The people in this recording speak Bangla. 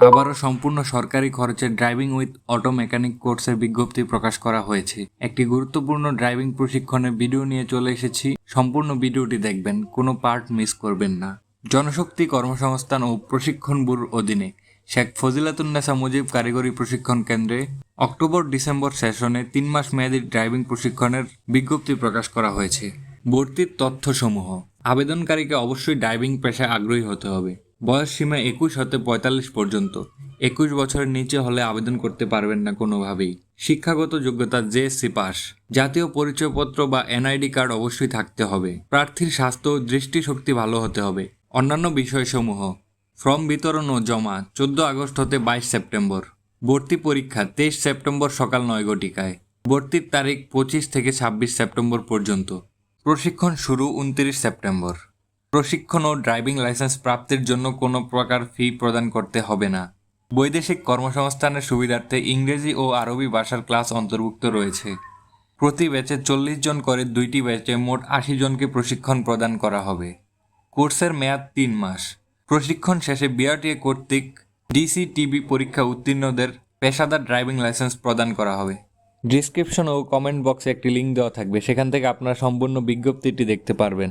আবারও সম্পূর্ণ সরকারি খরচে ড্রাইভিং উইথ অটো মেকানিক কোর্সের বিজ্ঞপ্তি প্রকাশ করা হয়েছে। একটি গুরুত্বপূর্ণ ড্রাইভিং প্রশিক্ষণের ভিডিও নিয়ে চলে এসেছি। সম্পূর্ণ ভিডিওটি দেখবেন, কোনো পার্ট মিস করবেন না। জনশক্তি কর্মসংস্থান ও প্রশিক্ষণ ব্যুরোর অধীনে শেখ ফজিলাতুন্নেসা মুজিব কারিগরি প্রশিক্ষণ কেন্দ্রে অক্টোবর ডিসেম্বর সেশনে তিন মাস মেয়াদী ড্রাইভিং প্রশিক্ষণের বিজ্ঞপ্তি প্রকাশ করা হয়েছে। ভর্তির তথ্যসমূহ। আবেদনকারীকে অবশ্যই ড্রাইভিং পেশায় আগ্রহী হতে হবে। বয়স সীমা একুশ হতে পঁয়তাল্লিশ পর্যন্ত। একুশ বছরের নিচে হলে আবেদন করতে পারবেন না কোনোভাবেই। শিক্ষাগত যোগ্যতা জেএসসি পাস। জাতীয় পরিচয়পত্র বা এনআইডি কার্ড অবশ্যই থাকতে হবে। প্রার্থীর স্বাস্থ্য ও দৃষ্টিশক্তি ভালো হতে হবে। অন্যান্য বিষয়সমূহ। ফর্ম বিতরণ ও জমা চোদ্দ আগস্ট হতে বাইশ সেপ্টেম্বর। ভর্তি পরীক্ষা তেইশ সেপ্টেম্বর সকাল নয় ঘটিকায়। ভর্তির তারিখ পঁচিশ থেকে ছাব্বিশ সেপ্টেম্বর পর্যন্ত। প্রশিক্ষণ শুরু উনত্রিশ সেপ্টেম্বর। প্রশিক্ষণ ও ড্রাইভিং লাইসেন্স প্রাপ্তির জন্য কোনো প্রকার ফি প্রদান করতে হবে না। বৈদেশিক কর্মসংস্থানের সুবিধার্থে ইংরেজি ও আরবি ভাষার ক্লাস অন্তর্ভুক্ত রয়েছে। প্রতি ব্যাচে চল্লিশ জন করে দুইটি ব্যাচে মোট আশি জনকে প্রশিক্ষণ প্রদান করা হবে। কোর্সের মেয়াদ তিন মাস। প্রশিক্ষণ শেষে বিআরটিএ কর্তৃক ডিসিটিবি পরীক্ষা উত্তীর্ণদের পেশাদার ড্রাইভিং লাইসেন্স প্রদান করা হবে। ডিসক্রিপশন ও কমেন্ট বক্সে একটি লিঙ্ক দেওয়া থাকবে। সেখান থেকে আপনারা সম্পূর্ণ বিজ্ঞপ্তিটি দেখতে পারবেন।